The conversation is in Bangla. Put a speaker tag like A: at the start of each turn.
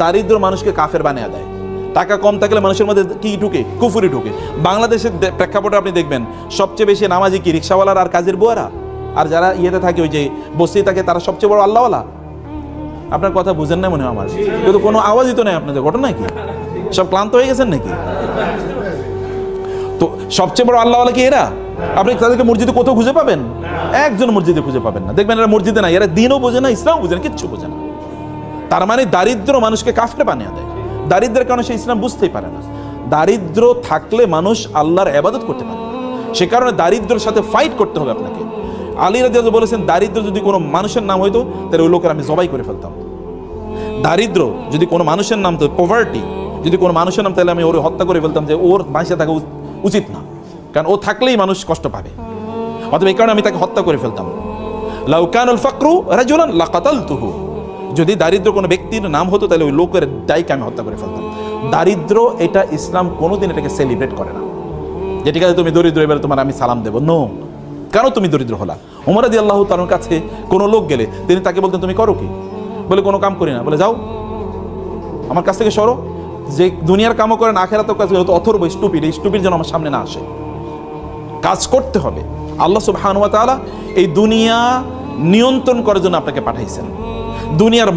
A: দারিদ্র মানুষকে কাফের বানিয়ে দেয়। টাকা কম থাকলে মানুষের মধ্যে কি ঢুকে? কুফুরি ঢুকে। বাংলাদেশের প্রেক্ষাপটে আপনি দেখবেন, সবচেয়ে বেশি নামাজি কি, রিক্সাওয়ালার আর কাজের বুয়ারা? আর যারা ইয়েতে থাকে, ওই যে বস্তি থাকে, তারা সবচেয়ে বড় আল্লাহওয়ালা? আপনার কথা বুঝেন না মনে হয় আমার। কিন্তু কোনো আওয়াজই তো নেই আপনাদের, ঘটনা কি? সব ক্লান্ত হয়ে গেছেন নাকি? তো সবচেয়ে বড় আল্লাহওয়ালা কি এরা? আপনি তাদেরকে মসজিদে কোথাও খুঁজে পাবেন? একজন মসজিদে খুঁজে পাবেন না। দেখবেন এরা মসজিদে না এরা দিনও বোঝে না ইসলাম বোঝে না, কিচ্ছু বোঝে না। তার মানে দারিদ্র মানুষকে কাফরে বানিয়ে দেয়। দারিদ্রের কারণে সে ইসলাম বুঝতেই পারে না। দারিদ্র থাকলে মানুষ আল্লাহর আবাদত করতে পারে সে কারণে দারিদ্রের সাথে ফাইট করতে হবে আপনাকে। আলী রাজিয়াজ বলেছেন, দারিদ্র যদি কোনো মানুষের নাম হইতো, তাহলে ওই লোকের আমি জবাই করে ফেলতাম। দারিদ্র যদি কোনো মানুষের নাম তো পভার্টি যদি কোনো মানুষের নাম, তাহলে আমি ওর হত্যা করে ফেলতাম যে ওর বাঁচে থাকা উচিত না। কারণ ও থাকলেই মানুষ কষ্ট পাবে। অথবা এই কারণে আমি তাকে হত্যা করে ফেলতাম। লাউকানুল ফাকরু রাজুলান লাকাতালতুহু। যদি দারিদ্র কোনো ব্যক্তির নাম হতো, তাহলে ওই লোকের দায়কে আমি হত্যা করে ফেলতাম? দারিদ্র, এটা ইসলাম কোনোদিন এটাকে সেলিব্রেট করে না। যে ঠিক আছে, তুমি দরিদ্র, এবারে তোমার আমি সালাম দেবো। নো কেন তুমি দরিদ্র হলা? উমরাদি আল্লাহ তার কাছে কোনো লোক গেলে, তিনি তাকে বলতেন, তুমি করো কি? বলে, কোনো কাম করি না। বলে, যাও। আমার কাছ থেকে সরো। যে দুনিয়ার কামও করেন আখেরাত কাজ করে অথর্ব স্টুপিড এই স্টুপিড যেন আমার সামনে না আসে। কাজ করতে হবে। আল্লাহ সুবহানুয়া তাআলা এই দুনিয়া নিয়ন্ত্রণ করার জন্য আপনাকে পাঠাইছেন। দুনিয়ার